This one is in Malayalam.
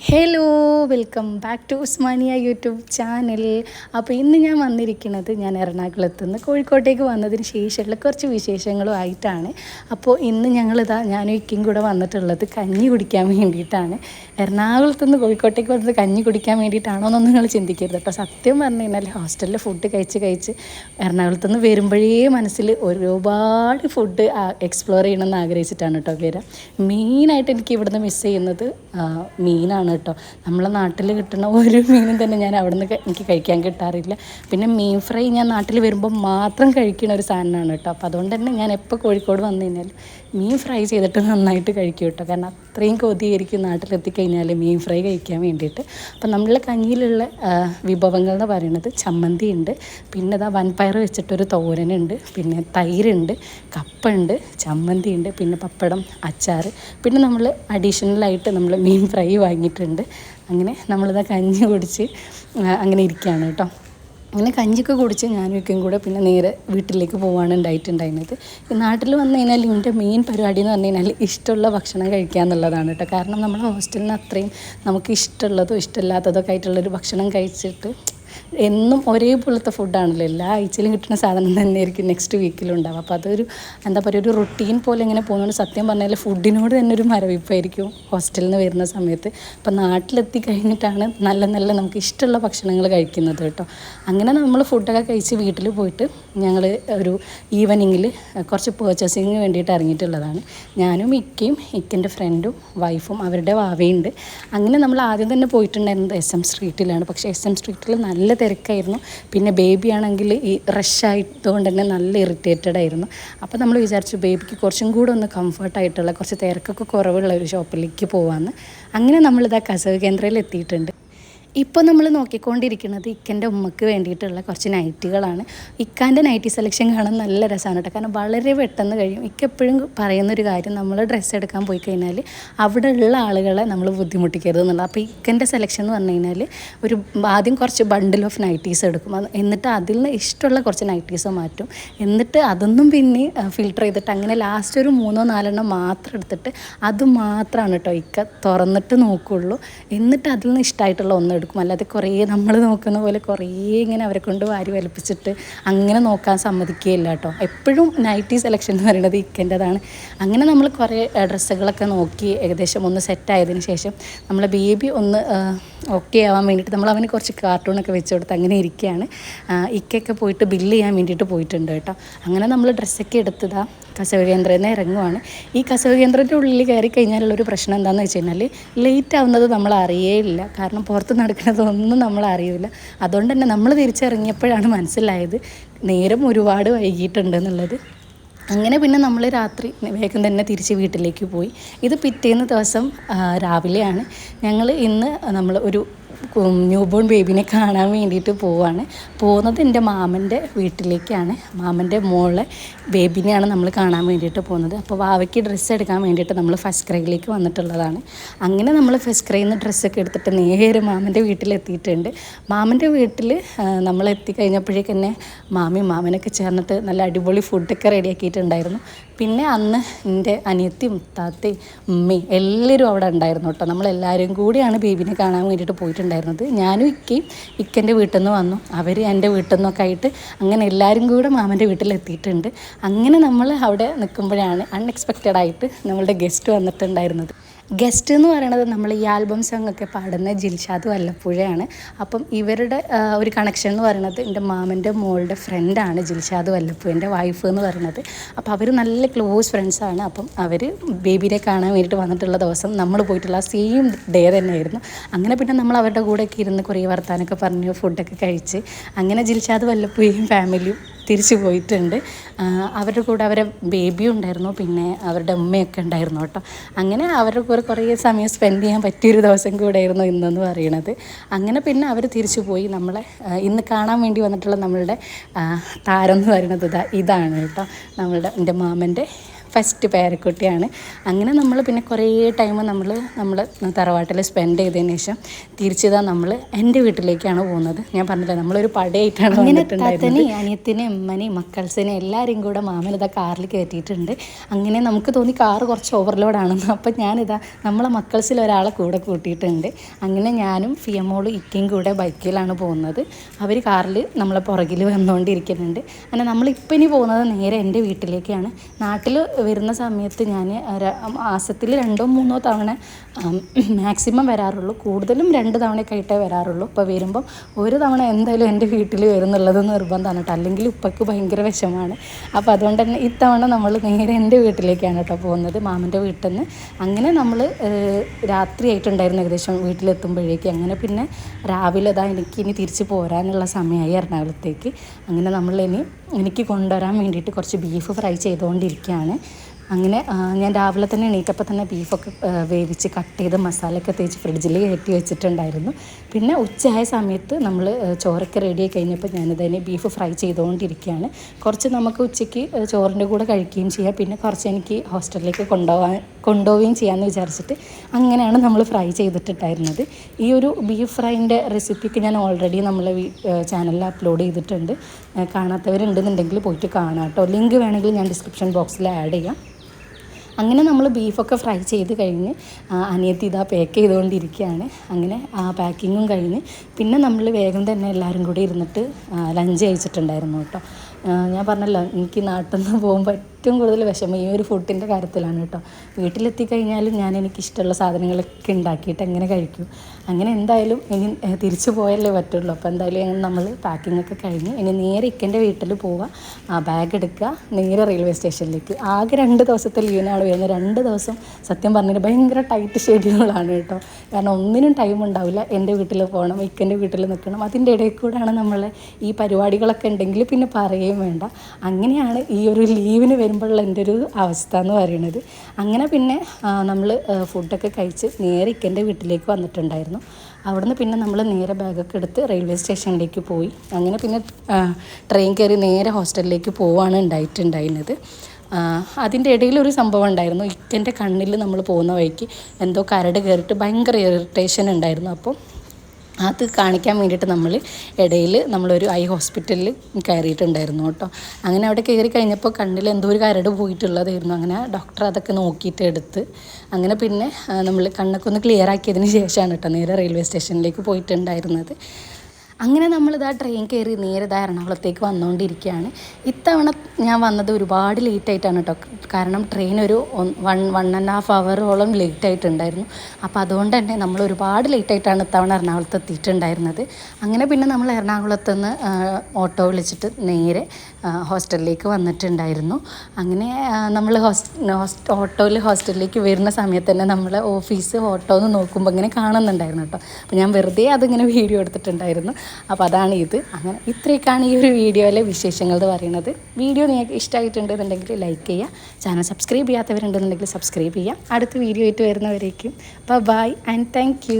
Hello welcome back to Usmania YouTube channel അപ്പോൾ ഇന്ന് ഞാൻ വന്നിരിക്കുന്നത് ഞാൻ എറണാകുളത്ത് നിന്ന് കോഴിക്കോട്ടേക്ക് വന്നതിന് ശേഷമുള്ള കുറച്ച് വിശേഷങ്ങളും ആയിട്ടാണ്. അപ്പോൾ ഇന്ന് ഞങ്ങളിതാ ഞാനും ഇക്കും കൂടെ വന്നിട്ടുള്ളത് കഞ്ഞി കുടിക്കാൻ വേണ്ടിയിട്ടാണ്. എറണാകുളത്ത് നിന്ന് കോഴിക്കോട്ടേക്ക് വന്നത് കഞ്ഞി കുടിക്കാൻ വേണ്ടിയിട്ടാണോ എന്നൊന്നും നിങ്ങൾ ചിന്തിക്കരുത് കേട്ടോ. സത്യം പറഞ്ഞു കഴിഞ്ഞാൽ ഹോസ്റ്റലിൽ ഫുഡ് കഴിച്ച് കഴിച്ച് എറണാകുളത്ത് നിന്ന് വരുമ്പോഴേ മനസ്സിൽ ഒരുപാട് ഫുഡ് എക്സ്പ്ലോർ ചെയ്യണമെന്ന് ആഗ്രഹിച്ചിട്ടാണ് കേട്ടോ വരാം. മെയിനായിട്ട് എനിക്ക് ഇവിടുന്ന് മിസ് ചെയ്യുന്നത് ആ, മീനാണ് കേട്ടോ. നമ്മളെ നാട്ടിൽ കിട്ടുന്ന ഒരു മീനും തന്നെ ഞാൻ അവിടെ നിന്ന് എനിക്ക് കഴിക്കാൻ കിട്ടാറില്ല. പിന്നെ മീൻ ഫ്രൈ ഞാൻ നാട്ടിൽ വരുമ്പോൾ മാത്രം കഴിക്കുന്ന ഒരു സാധനമാണ് കേട്ടോ. അപ്പോൾ അതുകൊണ്ട് തന്നെ ഞാൻ എപ്പോൾ കോഴിക്കോട് വന്നു കഴിഞ്ഞാലും മീൻ ഫ്രൈ ചെയ്തിട്ട് നന്നായിട്ട് കഴിക്കും കേട്ടോ. കാരണം അത്രയും കൊതിയായിരിക്കും നാട്ടിലെത്തിക്കഴിഞ്ഞാൽ മീൻ ഫ്രൈ കഴിക്കാൻ വേണ്ടിയിട്ട്. അപ്പം നമ്മളെ കഞ്ഞിയിലുള്ള വിഭവങ്ങൾ എന്ന് പറയുന്നത് ചമ്മന്തി ഉണ്ട്. പിന്നെ ഇതാ വൻപയർ വെച്ചിട്ടൊരു തോരനുണ്ട്. പിന്നെ തൈരുണ്ട് കപ്പുണ്ട് ചമ്മന്തി ഉണ്ട് പിന്നെ പപ്പടം അച്ചാർ പിന്നെ നമ്മൾ അഡീഷണലായിട്ട് നമ്മൾ മീൻ ഫ്രൈ വാങ്ങിയിട്ടുണ്ട് അങ്ങനെ നമ്മളിതാ കഞ്ഞി കുടിച്ച് അങ്ങനെ ഇരിക്കുകയാണ് കേട്ടോ. അങ്ങനെ കഞ്ഞിയൊക്കെ കുടിച്ച് ഞാനും ഒക്കെയും കൂടെ പിന്നെ നേരെ വീട്ടിലേക്ക് പോവാണ് ഉണ്ടായിട്ടുണ്ടായിരുന്നത് നാട്ടിൽ വന്നു കഴിഞ്ഞാൽ ഇതിന്റെ മെയിൻ പരിപാടി എന്ന് പറഞ്ഞു കഴിഞ്ഞാൽ ഇഷ്ടമുള്ള ഭക്ഷണം കഴിക്കുക എന്നുള്ളതാണ് കേട്ടോ. കാരണം നമ്മൾ ഹോസ്റ്റലിന് അത്രയും നമുക്ക് ഇഷ്ടമുള്ളതോ ഇഷ്ടമില്ലാത്തതൊക്കെ ആയിട്ടുള്ളൊരു ഭക്ഷണം കഴിച്ചിട്ട് എന്നും ഒരേപോലത്തെ ഫുഡാണല്ലോ എല്ലാ ആഴ്ചയിലും കിട്ടുന്ന സാധനം തന്നെയായിരിക്കും നെക്സ്റ്റ് വീക്കിലും ഉണ്ടാവുക അപ്പോൾ അതൊരു എന്താ പറയുക ഒരു റൊട്ടീൻ പോലെ ഇങ്ങനെ പോകുന്നതുകൊണ്ട് സത്യം പറഞ്ഞാൽ ഫുഡിനോട് തന്നെ ഒരു മരവിപ്പായിരിക്കും ഹോസ്റ്റലിൽ നിന്ന് വരുന്ന സമയത്ത്. അപ്പോൾ നാട്ടിലെത്തി കഴിഞ്ഞിട്ടാണ് നല്ല നല്ല നമുക്ക് ഇഷ്ടമുള്ള ഭക്ഷണങ്ങൾ കഴിക്കുന്നത് കേട്ടോ. അങ്ങനെ നമ്മൾ ഫുഡൊക്കെ കഴിച്ച് വീട്ടിൽ പോയിട്ട് ഞങ്ങൾ ഒരു ഈവനിങ്ങിൽ കുറച്ച് പേർച്ചേസിങ്ങിന് വേണ്ടിയിട്ട് ഇറങ്ങിയിട്ടുള്ളതാണ്. ഞാനും ഇക്കയും ഇക്കന്റെ ഫ്രണ്ടും വൈഫും അവരുടെ വാവയുണ്ട്. അങ്ങനെ നമ്മൾ ആദ്യം തന്നെ പോയിട്ടുണ്ടായിരുന്നത് എസ് എം സ്ട്രീറ്റിലാണ് പക്ഷേ എസ് എം സ്ട്രീറ്റിൽ നല്ല തിരക്കായിരുന്നു. പിന്നെ ബേബി ആണെങ്കിൽ ഈ റഷ് ആയതുകൊണ്ട് തന്നെ നല്ല ഇറിറ്റേറ്റഡ് ആയിരുന്നു. അപ്പോൾ നമ്മൾ വിചാരിച്ചു ബേബിക്ക് കുറച്ചും കൂടെ ഒന്ന് കംഫർട്ടായിട്ടുള്ള കുറച്ച് തിരക്കൊക്കെ കുറവുള്ള ഒരു ഷോപ്പിലേക്ക് പോകാമെന്ന് അങ്ങനെ നമ്മളിതാ കസവ് കേന്ദ്രയിൽ എത്തിയിട്ടുണ്ട്. ഇപ്പോൾ നമ്മൾ നോക്കിക്കൊണ്ടിരിക്കുന്നത് ഇക്കന്റെ ഉമ്മക്ക് വേണ്ടിയിട്ടുള്ള കുറച്ച് നൈറ്റികളാണ്. ഇക്കാന്റെ നൈറ്റി സെലക്ഷൻ കാണാൻ നല്ല രസമാണ് കേട്ടോ. കാരണം വളരെ പെട്ടെന്ന് കഴിയും. ഇക്ക എപ്പോഴും പറയുന്നൊരു കാര്യം നമ്മൾ ഡ്രസ്സ് എടുക്കാൻ പോയി കഴിഞ്ഞാൽ അവിടെ ഉള്ള ആളുകളെ നമ്മൾ ബുദ്ധിമുട്ടിക്കരുത് എന്നുള്ളത് അപ്പോൾ ഇക്കന്റെ സെലക്ഷൻ എന്ന് പറഞ്ഞു കഴിഞ്ഞാൽ ഒരു ആദ്യം കുറച്ച് ബണ്ടിൽ ഓഫ് നൈറ്റീസ് എടുക്കും. എന്നിട്ട് അതിൽ നിന്ന് ഇഷ്ടമുള്ള കുറച്ച് നൈറ്റീസ് മാറ്റും. എന്നിട്ട് അതൊന്നും പിന്നെ ഫിൽട്ടർ ചെയ്തിട്ട് അങ്ങനെ ലാസ്റ്റ് ഒരു മൂന്നോ നാലെണ്ണം മാത്രം എടുത്തിട്ട് അത് മാത്രമാണ് കേട്ടോ ഇക്ക തുറന്നിട്ട് നോക്കുള്ളൂ. എന്നിട്ട് അതിൽ നിന്ന് ഇഷ്ടമായിട്ടുള്ള ഒന്ന് എടുക്കും. അല്ലാതെ കുറേ നമ്മൾ നോക്കുന്ന പോലെ കുറേ ഇങ്ങനെ അവരെ കൊണ്ട് വാരി വലിപ്പിച്ചിട്ട് അങ്ങനെ നോക്കാൻ സമ്മതിക്കുകയില്ല കേട്ടോ. എപ്പോഴും നൈറ്റി സെലക്ഷൻ എന്ന് പറയുന്നത് ഇക്കന്റെതാണ്. അങ്ങനെ നമ്മൾ കുറേ ഡ്രസ്സുകളൊക്കെ നോക്കി ഏകദേശം ഒന്ന് സെറ്റ് ആയതിന് ശേഷം നമ്മളെ ബേബി ഒന്ന് ഓക്കെ ആവാൻ വേണ്ടിയിട്ട് നമ്മൾ അവന് കുറച്ച് കാർട്ടൂണൊക്കെ വെച്ച് കൊടുത്ത് അങ്ങനെ ഇരിക്കുകയാണ്. ഇക്കൊക്കെ പോയിട്ട് ബില്ല് ചെയ്യാൻ വേണ്ടിയിട്ട് പോയിട്ടുണ്ട് കേട്ടോ. അങ്ങനെ നമ്മൾ ഡ്രസ്സൊക്കെ എടുത്തതാ. കസവ് കേന്ദ്രത്തിൽ നിന്ന് ഇറങ്ങുവാണ്. ഈ കസവ് കേന്ദ്രത്തിന്റെ ഉള്ളിൽ കയറി കഴിഞ്ഞാലുള്ളൊരു പ്രശ്നം എന്താണെന്ന് വെച്ച് കഴിഞ്ഞാൽ ലേറ്റ് ആവുന്നത് നമ്മൾ അറിയേയില്ല. കാരണം പുറത്ത് നടക്കുന്നതൊന്നും നമ്മൾ അറിയില്ല അതുകൊണ്ട് തന്നെ നമ്മൾ തിരിച്ചിറങ്ങിയപ്പോഴാണ് മനസ്സിലായത് നേരം ഒരുപാട് വൈകിയിട്ടുണ്ട് എന്നുള്ളത്. അങ്ങനെ പിന്നെ നമ്മൾ രാത്രി വേഗം തന്നെ തിരിച്ച് വീട്ടിലേക്ക് പോയി. ഇത് പിറ്റേന്ന് ദിവസം രാവിലെയാണ്. ഞങ്ങൾ ഇന്ന് നമ്മൾ ഒരു ന്യൂ ബോൺ ബേബിനെ കാണാൻ വേണ്ടിയിട്ട് പോവാണ്. പോകുന്നത് എന്റെ മാമന്റെ വീട്ടിലേക്കാണ്. മാമന്റെ മോളെ ബേബിനെയാണ് നമ്മൾ കാണാൻ വേണ്ടിയിട്ട് പോകുന്നത്. അപ്പോൾ വാവയ്ക്ക് ഡ്രസ്സ് എടുക്കാൻ വേണ്ടിയിട്ട് നമ്മൾ ഫസ്റ്റ് ക്രൈയിലേക്ക് വന്നിട്ടുള്ളതാണ്. അങ്ങനെ നമ്മൾ ഫസ്റ്റ് ക്രൈയിൽ നിന്ന് ഡ്രസ്സൊക്കെ എടുത്തിട്ട് നേരെ മാമന്റെ വീട്ടിലെത്തിയിട്ടുണ്ട്. മാമന്റെ വീട്ടിൽ നമ്മൾ എത്തിക്കഴിഞ്ഞപ്പോഴേക്കന്നെ മാമി മാമനൊക്കെ ചേർന്നിട്ട് നല്ല അടിപൊളി ഫുഡൊക്കെ റെഡിയാക്കിയിട്ടുണ്ടായിരുന്നു പിന്നെ അന്ന് എന്റെ അനിയത്തി താത്തയും ഉമ്മയും എല്ലാവരും അവിടെ ഉണ്ടായിരുന്നു കേട്ടോ. നമ്മളെല്ലാവരും കൂടിയാണ് ബേബിനെ കാണാൻ വേണ്ടിയിട്ട് പോയിട്ടുണ്ടായിരുന്നത്. ഞാനും ഇക്കയും ഇക്കന്റെ വീട്ടിൽ നിന്ന് വന്നു. അവർ എന്റെ വീട്ടിൽ നിന്നൊക്കെ ആയിട്ട് അങ്ങനെ എല്ലാവരും കൂടെ മാമന്റെ വീട്ടിലെത്തിയിട്ടുണ്ട് അങ്ങനെ നമ്മൾ അവിടെ നിൽക്കുമ്പോഴാണ് അൺഎക്സ്പെക്റ്റഡ് ആയിട്ട് നമ്മളുടെ ഗസ്റ്റ് വന്നിട്ടുണ്ടായിരുന്നത്. ഗസ്റ്റ് എന്ന് പറയുന്നത് നമ്മൾ ഈ ആൽബം സോങ് ഒക്കെ പാടുന്ന ജിൽഷാദ് വല്ലപ്പുഴയാണ്. അപ്പം ഇവരുടെ ഒരു കണക്ഷൻ എന്ന് പറയുന്നത് എന്റെ മാമന്റെ മോളുടെ ഫ്രണ്ടാണ് ജിൽഷാദ് വല്ലപ്പുഴന്റെ വൈഫ് എന്ന് പറയുന്നത് അപ്പോൾ അവർ നല്ല ക്ലോസ് ഫ്രണ്ട്സാണ് അപ്പം അവർ ബേബിനെ കാണാൻ വേണ്ടിയിട്ട് വന്നിട്ടുള്ള ദിവസം നമ്മൾ പോയിട്ടുള്ള സെയിം ഡേ തന്നെയായിരുന്നു. അങ്ങനെ പിന്നെ നമ്മൾ അവരുടെ കൂടെയൊക്കെ ഇരുന്ന് കുറേ വർത്താനൊക്കെ പറഞ്ഞു ഫുഡൊക്കെ കഴിച്ച് അങ്ങനെ ജിൽഷാദ് വല്ലപ്പുഴയും ഫാമിലിയും തിരിച്ചു പോയിട്ടുണ്ട്. അവരുടെ കൂടെ അവരെ ബേബി ഉണ്ടായിരുന്നു. പിന്നെ അവരുടെ ഉമ്മയൊക്കെ ഉണ്ടായിരുന്നു കേട്ടോ. അങ്ങനെ അവരുടെ കൂടെ കുറേ സമയം സ്പെൻഡ് ചെയ്യാൻ പറ്റിയൊരു ദിവസം കൂടെയായിരുന്നു ഇന്നെന്ന് പറയണത് അങ്ങനെ പിന്നെ അവർ തിരിച്ചു പോയി. നമ്മളെ ഇന്ന് കാണാൻ വേണ്ടി വന്നിട്ടുള്ള നമ്മളുടെ താരം എന്ന് പറയുന്നത് ഇതാണ് കേട്ടോ. നമ്മളുടെ എന്റെ മാമന്റെ ഫസ്റ്റ് പേരക്കുട്ടിയാണ്. അങ്ങനെ നമ്മൾ പിന്നെ കുറേ ടൈം നമ്മൾ നമ്മൾ തറവാട്ടിൽ സ്പെൻഡ് ചെയ്തതിന് ശേഷം തിരിച്ചിതാ നമ്മൾ എന്റെ വീട്ടിലേക്കാണ് പോകുന്നത്. ഞാൻ പറഞ്ഞില്ല നമ്മളൊരു പടയായിട്ടാണ് വന്നിട്ടുണ്ടായിരുന്നത്. അനിയത്തിനെ ഉമ്മനെയും മക്കൾസിനെ എല്ലാവരെയും കൂടെ മാമൻ ഇതാ കാറിൽ കയറ്റിയിട്ടുണ്ട്. അങ്ങനെ നമുക്ക് തോന്നി കാറ് കുറച്ച് ഓവർലോഡാണെന്ന് അപ്പം ഞാനിതാ നമ്മളെ മക്കൾസിൽ ഒരാളെ കൂടെ കൂട്ടിയിട്ടുണ്ട്. അങ്ങനെ ഞാനും ഫിയമോളും ഇക്കയും കൂടെ ബൈക്കിലാണ് പോകുന്നത്. അവർ കാറിൽ നമ്മളെ പുറകിൽ വന്നുകൊണ്ടിരിക്കുന്നുണ്ട്. അങ്ങനെ നമ്മളിപ്പം ഇനി പോകുന്നത് നേരെ എന്റെ വീട്ടിലേക്കാണ്. നാട്ടിൽ വരുന്ന സമയത്ത് ഞാൻ മാസത്തിൽ രണ്ടോ മൂന്നോ തവണ മാക്സിമം വരാറുള്ളൂ. കൂടുതലും രണ്ട് തവണയൊക്കെ ആയിട്ടേ വരാറുള്ളൂ. അപ്പോൾ വരുമ്പം ഒരു തവണ എന്തായാലും എന്റെ വീട്ടിൽ വരുന്നുള്ളത് നിർബന്ധമാണ് കേട്ടോ. അല്ലെങ്കിൽ ഉപ്പയ്ക്ക് ഭയങ്കര വിഷമാണ് അപ്പോൾ അതുകൊണ്ട് തന്നെ ഇത്തവണ നമ്മൾ നേരെ എന്റെ വീട്ടിലേക്കാണ് കേട്ടോ പോകുന്നത്. മാമന്റെ വീട്ടിൽ നിന്ന്. അങ്ങനെ നമ്മൾ രാത്രി ആയിട്ടുണ്ടായിരുന്നു ഏകദേശം വീട്ടിലെത്തുമ്പോഴേക്ക്. അങ്ങനെ പിന്നെ രാവിലെ ഇതാ എനിക്ക് ഇനി തിരിച്ച് പോരാനുള്ള സമയമായി എറണാകുളത്തേക്ക്. അങ്ങനെ നമ്മൾ ഇനി എനിക്ക് കൊണ്ടുവരാൻ വേണ്ടിയിട്ട് കുറച്ച് ബീഫ് ഫ്രൈ ചെയ്തുകൊണ്ടിരിക്കുകയാണ്. അങ്ങനെ ഞാൻ രാവിലെ തന്നെ എണീറ്റപ്പോൾ തന്നെ ബീഫൊക്കെ വേവിച്ച് കട്ട് ചെയ്ത് മസാലയൊക്കെ തേച്ച് ഫ്രിഡ്ജിൽ കയറ്റി വെച്ചിട്ടുണ്ടായിരുന്നു. പിന്നെ ഉച്ചയായ സമയത്ത് നമ്മൾ ചോറൊക്കെ റെഡി ആയി കഴിഞ്ഞപ്പോൾ ഞാനിതിനെ ബീഫ് ഫ്രൈ ചെയ്തുകൊണ്ടിരിക്കുകയാണ്. കുറച്ച് നമുക്ക് ഉച്ചയ്ക്ക് ചോറിന്റെ കൂടെ കഴിക്കുകയും ചെയ്യാം. പിന്നെ കുറച്ച് എനിക്ക് ഹോസ്റ്റലിലേക്ക് കൊണ്ടുപോകാൻ കൊണ്ടുപോവുകയും ചെയ്യാമെന്ന് വിചാരിച്ചിട്ട് അങ്ങനെയാണ് നമ്മൾ ഫ്രൈ ചെയ്തിട്ടുണ്ടായിരുന്നത് ഈ ഒരു ബീഫ് ഫ്രൈന്റെ റെസിപ്പിക്ക് ഞാൻ ഓൾറെഡി നമ്മളെ ചാനലിൽ അപ്ലോഡ് ചെയ്തിട്ടുണ്ട്. കാണാത്തവരുണ്ടെന്നുണ്ടെങ്കിൽ പോയിട്ട് കാണാം കേട്ടോ. ലിങ്ക് വേണമെങ്കിൽ ഞാൻ ഡിസ്ക്രിപ്ഷൻ ബോക്സിൽ ആഡ് ചെയ്യാം. അങ്ങനെ നമ്മൾ ബീഫൊക്കെ ഫ്രൈ ചെയ്ത് കഴിഞ്ഞ് അനിയത്തി ഇതാ പാക്ക് ചെയ്തുകൊണ്ടിരിക്കുകയാണ് അങ്ങനെ ആ പാക്കിങ്ങും കഴിഞ്ഞ്. പിന്നെ നമ്മൾ വേഗം തന്നെ എല്ലാവരും കൂടി ഇരുന്നിട്ട് ലഞ്ച് കഴിച്ചിട്ടുണ്ടായിരുന്നു കേട്ടോ. ഞാൻ പറഞ്ഞല്ലോ എനിക്ക് നാട്ടിൽ നിന്ന് പോകുമ്പോൾ ഏറ്റവും കൂടുതൽ വിഷമം ഈ ഒരു ഫുഡിന്റെ കാര്യത്തിലാണ് കേട്ടോ. വീട്ടിലെത്തി കഴിഞ്ഞാലും ഞാൻ എനിക്കിഷ്ടമുള്ള സാധനങ്ങളൊക്കെ ഉണ്ടാക്കിയിട്ട് എങ്ങനെ കഴിക്കും. അങ്ങനെ എന്തായാലും ഇനി തിരിച്ചു പോയല്ലേ പറ്റുള്ളൂ. അപ്പോൾ എന്തായാലും നമ്മൾ പാക്കിംഗ് ഒക്കെ കഴിഞ്ഞ് ഇനി നേരെ ഇക്കന്റെ വീട്ടിൽ പോവുക ആ ബാഗ് എടുക്കുക നേരെ റെയിൽവേ സ്റ്റേഷനിലേക്ക് ആകെ രണ്ട് ദിവസത്തെ ലീവിനാണ് വരുന്നത് രണ്ട് ദിവസം സത്യം പറഞ്ഞിട്ട് ഭയങ്കര ടൈറ്റ് ഷെഡ്യൂളാണ് കേട്ടോ. കാരണം ഒന്നിനും ടൈം ഉണ്ടാവില്ല. എന്റെ വീട്ടിൽ പോകണം ഇക്കന്റെ വീട്ടിൽ നിൽക്കണം അതിന്റെ ഇടയിൽ കൂടെയാണ് നമ്മളെ ഈ പരിപാടികളൊക്കെ ഉണ്ടെങ്കിൽ പിന്നെ പറയുകയും വേണ്ട. അങ്ങനെയാണ് ഈ ഒരു ലീവിന് വരുമ്പോഴുള്ള എന്റെ ഒരു അവസ്ഥ എന്ന് പറയുന്നത്. അങ്ങനെ പിന്നെ നമ്മൾ ഫുഡൊക്കെ കഴിച്ച് നേരെ ഇക്കന്റെ വീട്ടിലേക്ക് വന്നിട്ടുണ്ടായിരുന്നു. അവിടുന്ന് പിന്നെ നമ്മൾ നേരെ ബാഗൊക്കെ എടുത്ത് റെയിൽവേ സ്റ്റേഷനിലേക്ക് പോയി. അങ്ങനെ പിന്നെ ട്രെയിൻ കയറി നേരെ ഹോസ്റ്റലിലേക്ക് പോവാണ് ഉണ്ടായിട്ടുണ്ടായിരുന്നത്. അതിന്റെ ഇടയിൽ ഒരു സംഭവം ഉണ്ടായിരുന്നു. ഇക്കന്റെ കണ്ണിൽ നമ്മൾ പോകുന്ന വഴിക്ക് എന്തോ കരട് കയറിയിട്ട് ഭയങ്കര ഇറിറ്റേഷൻ ഉണ്ടായിരുന്നു. അപ്പോൾ അത് കാണിക്കാൻ വേണ്ടിയിട്ട് നമ്മൾ ഇടയിൽ നമ്മളൊരു ഐ ഹോസ്പിറ്റലിൽ കയറിയിട്ടുണ്ടായിരുന്നു കേട്ടോ. അങ്ങനെ അവിടെ കയറി കഴിഞ്ഞപ്പോൾ കണ്ണിൽ എന്തോ ഒരു കരട് പോയിട്ടുള്ളതായിരുന്നു. അങ്ങനെ ഡോക്ടർ അതൊക്കെ നോക്കിയിട്ട് എടുത്ത് അങ്ങനെ പിന്നെ നമ്മൾ കണ്ണൊക്കെ ഒന്ന് ക്ലിയർ ആക്കിയതിന് ശേഷമാണ് കേട്ടോ നേരെ റെയിൽവേ സ്റ്റേഷനിലേക്ക് പോയിട്ടുണ്ടായിരുന്നത്. അങ്ങനെ നമ്മളിതാ ട്രെയിൻ കയറി നേരെ ഇതാ എറണാകുളത്തേക്ക് വന്നുകൊണ്ടിരിക്കുകയാണ് ഇത്തവണ ഞാൻ വന്നത് ഒരുപാട് ലേറ്റ് ആയിട്ടാണ് കേട്ടോ കാരണം ട്രെയിൻ ഒരു വൺ വൺ ആൻഡ് ഹാഫ് അവറോളം ലേറ്റ് ആയിട്ടുണ്ടായിരുന്നു. അപ്പോൾ അതുകൊണ്ട് തന്നെ നമ്മൾ ഒരുപാട് ലേറ്റ് ആയിട്ടാണ് ഇത്തവണ എറണാകുളത്ത് എത്തിയിട്ടുണ്ടായിരുന്നത്. അങ്ങനെ പിന്നെ നമ്മൾ എറണാകുളത്ത് നിന്ന് ഓട്ടോ വിളിച്ചിട്ട് നേരെ ഹോസ്റ്റലിലേക്ക് വന്നിട്ടുണ്ടായിരുന്നു. അങ്ങനെ നമ്മൾ ഹോസ്റ്റ് ഓട്ടോയിൽ ഹോസ്റ്റലിലേക്ക് വരുന്ന സമയത്ത് തന്നെ നമ്മൾ ഓഫീസ് ഓട്ടോ എന്ന് നോക്കുമ്പോൾ ഇങ്ങനെ കാണുന്നുണ്ടായിരുന്നു കേട്ടോ അപ്പോൾ ഞാൻ വെറുതെ അതിങ്ങനെ വീഡിയോ എടുത്തിട്ടുണ്ടായിരുന്നു. അപ്പോൾ അതാണ് ഇത്. അങ്ങനെ ഇത്രയൊക്കെയാണ് ഈ ഒരു വീഡിയോയിലെ വിശേഷങ്ങൾ എന്ന് പറയുന്നത്. വീഡിയോ നിങ്ങൾക്ക് ഇഷ്ടമായിട്ടുണ്ടെന്നുണ്ടെങ്കിൽ ലൈക്ക് ചെയ്യുക. ചാനൽ സബ്സ്ക്രൈബ് ചെയ്യാത്തവരുണ്ടെന്നുണ്ടെങ്കിൽ സബ്സ്ക്രൈബ് ചെയ്യുക. അടുത്ത വീഡിയോ ആയിട്ട് വരുന്നവരേക്കും. By and thank